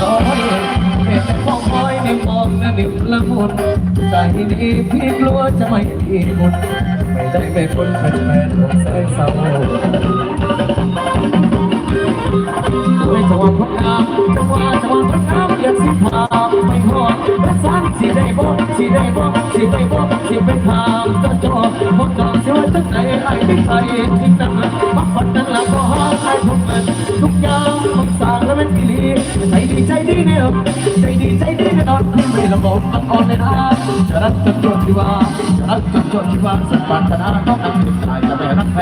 น้อยเห็นแต่ของคอยนิ่มองและนิ่มละมุนใจนี้พี่กลัวจะไม่ดีมุนไม่ได้เป็นคนเป็นแฟนของแสนเศร้าไม่จะว่าคนงามจะว่าจะว่าคนงามอยากสิพาไปหอดรักษาสิได้บ่สิได้บ่สิไปบ่สิไปถามก็จอบ่จอสิว่าตั้งใจไอ้เป็นใจจริงจังบักคนนั้นละก็หาใครทุกมันทุกอย่าง ใจดีเนี่ยใจดีใจดีแน่นอนไม่ละบอกต้องอ่อนเลยนะจะรักกันจนที่ว่าจะรักกันจนที่ว่าสักวันจะน่าต้องอันเป็นใจะไม่รักใคร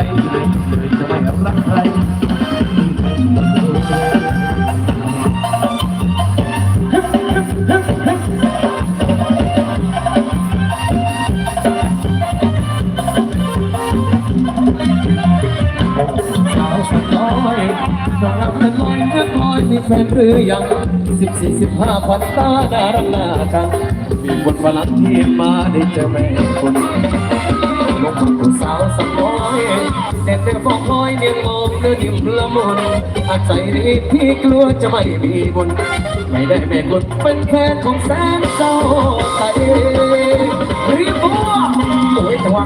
จะไม่รักใคร แฟนหรือยังสิบสี่สิบห้าพันตาดารังหน้าจังมีบนวลังที่มาได้เจอแม่คนลงมาผู้สาวสักน้อยแต่แต่ฟองคอยเนียงมองเดินยิ้มละมุนอาใจนี้พี่กลัวจะไม่มีบุญไม่ได้แม่คนเป็นแฟนของแสนเศร้าใจรีบบัว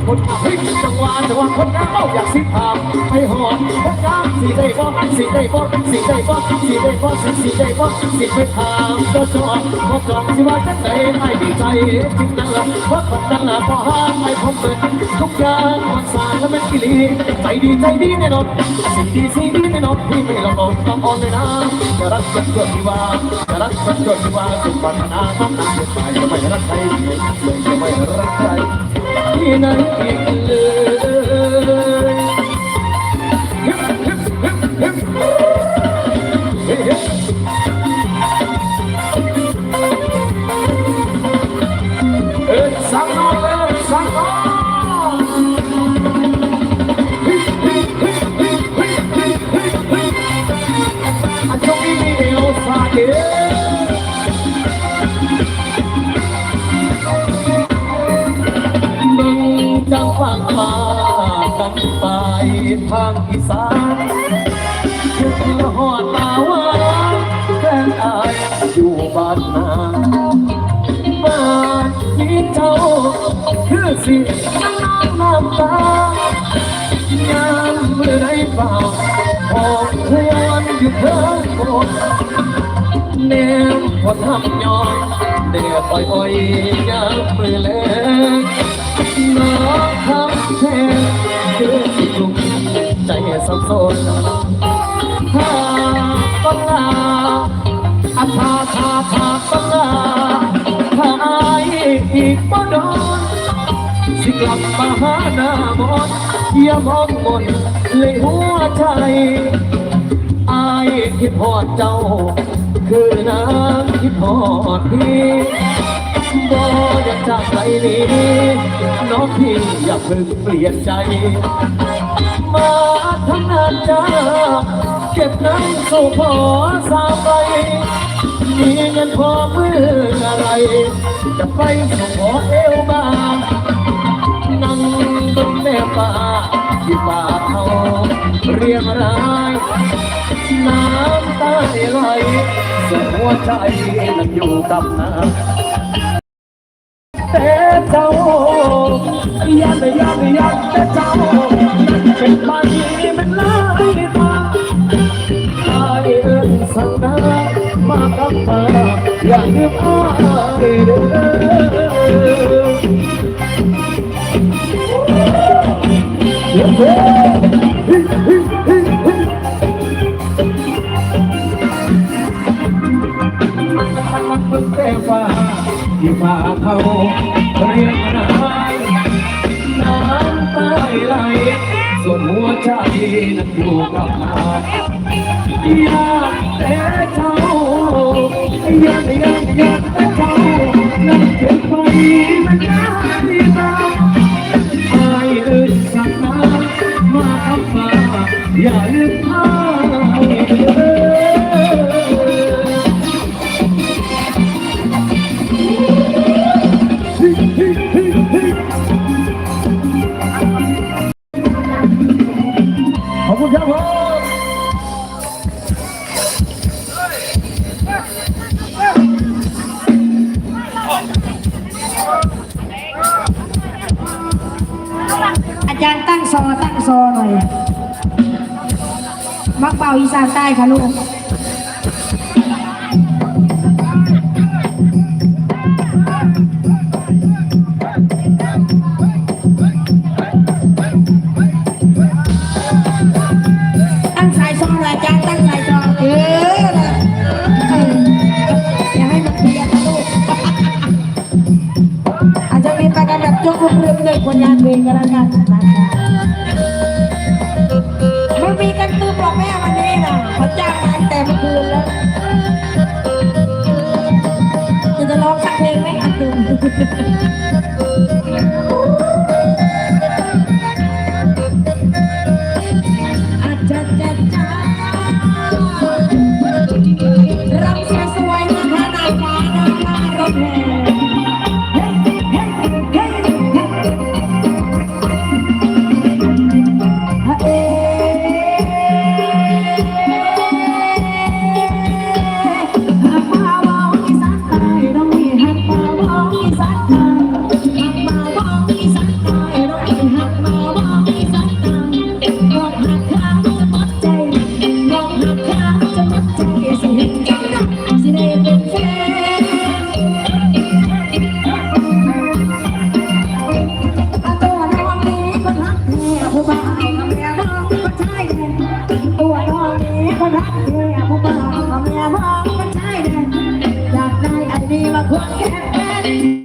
โอ้ยจังคนเฮ้ยจังหวะจังหวะคนงามเอาอยากสิพามไปหอมคนงาสีได้บ่สีได้บ่สีได้บ่สีได้บ่สีสีได้บ่สีไปถามก็จองก็จองสิว่าจังไหนไม่ดีใจจริงนั่นละเพราะคนนั้นละพอห้ามไม่พบเปิดทุกอย่างมันสารและมันกิลีใจดีใจดีแน่นอนสีดีสีดีแน่นอนพี่ไม่ละมองต้องอ่อนเลยนะ จะรักกัน มีเอลซาเดมึงจังฟังมากันไปทางอีสานถึงหอดตาว่าแฟนอายอยู่บ้านนาบ้านที่เจ้าคือสิน้ำน้ำตายามเมื่อไรเปล่าขออกทว นอเพิ่งบนแนมพอทำย้อนเดือดอ่อยๆยามมือเล็กน้องทำแทนคือสิลุกใจสับสนถ้าต้องลาอาทาทาทาต้องลาถ้าอายอีกบ่โดนสิกลับมาหาหน้ามนอย่ามองมนเลยหัวใจ อายคิดพอดเจ้า คือน้ำคิดพอดพี่บ่อยากจากไปนี้น้องพี่อย่าเพิ่งเปลี่ยนใจ มาทำงานจ้าเก็บเงินสู่พอสาวไปมีเงินพอมืออะไร จะไปส่งขอเอวบางนั่งบนแม่ป่าที่ป่าเขาเรียงราย น้ำตาไหลส่วนหัวใจนั้นอยู่กับน้ำแต่เจ้ายันยันยันแต่เจ้าเป็นปานีมันลายมาอายเอิ้นสั่งน้ำมากับมาอย่าลืมอายเด้อมึ แต่ฟ้าที่ฟ้าเขาเรียกนายน้ำตาไหลส่วนหัวใจนั้นอยู่กับมาย มักเป่าอีสานใต้ค่ะลูกตั้งสายซองเลยอาจารตั้งสายซองเออนะเอย่าให้มันเพี้ยนนะลูกอาจจะมีไปกันแบบยกมือเรื่อยคนงานเพลงกันแล้วกัน องสักเพลงไหมอันตืม คนรักแท้ผู้บ่าวกับแม่น้องก็ใช่แน่อยากได้ไอ้ดีมาควงแขน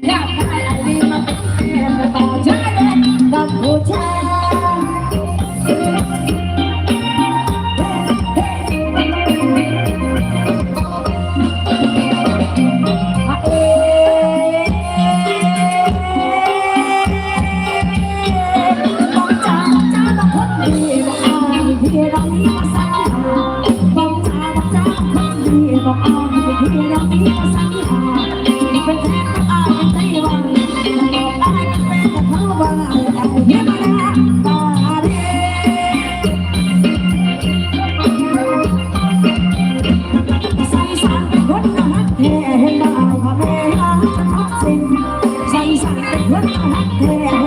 บอกเอาที่เราอาสักหาเป็นแฟนกับอายใจวันบอกอายเป็นแฟนกับเขาบ้างเยี่ยมนะตาเดีใส่สารเป็นคนน่ารักแท้เห็นบ่าวพ่อแม่รักฉันรักสิ่งใส่สารเป็นคนน่ารักแท้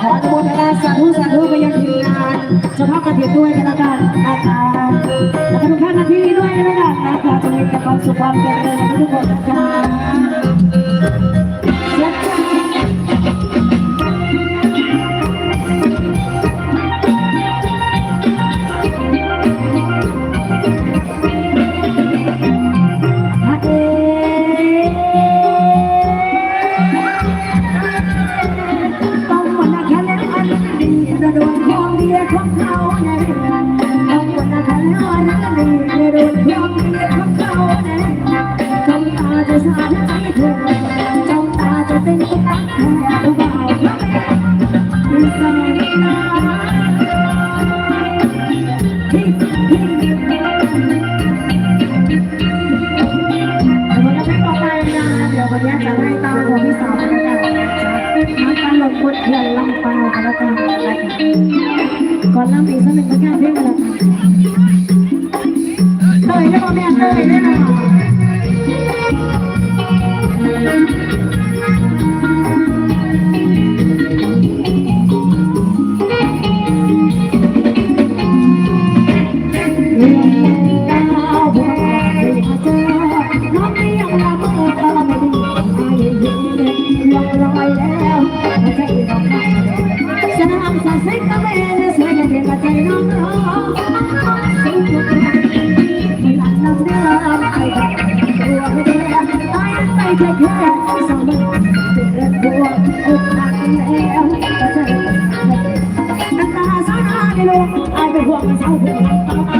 ขออนุโมทนาสาธุสาธุไปยังทีมงานเฉพาะกระถิ่นด้วยกันละกันนะคะแล้วก็ทุกท่านที่นี่ด้วยนะคะนะคะจะมีแต่ความสุขความเจริญ ของเดียของเขาในต้องมานักแค่แล้วอันดีระโดดของเดียของเขาในจ้องตาจะสาดใจเธอจ้องตาจะเต้นตุ๊กตาแค่ตัวเบาที่สมัยนาฮิฮิเดี๋ยววันนี้ต่อไปนะเดี๋ยววันนี้จะให้ตาของพี่สาวนแล้วกันมาตลกบทเถื่อนลำปางแล้วกันก่ อนลำอีกสักหนึ่งผลงานเพลงกันแล้วกันเตยได้ป่ะแม่เตยได้ไหม Buang.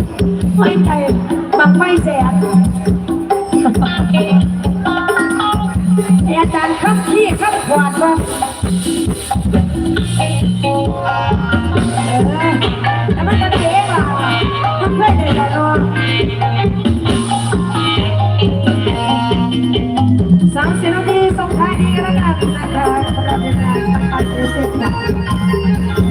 สนใจบังไฟแสนอาจารย์ครับพี่ครับขวาดครับแต่มันก็เจ๊ว่ะมันเพื่อนเลยนะสามสิบนาทีส่งท้ายดีกัแล้วกันนะครับ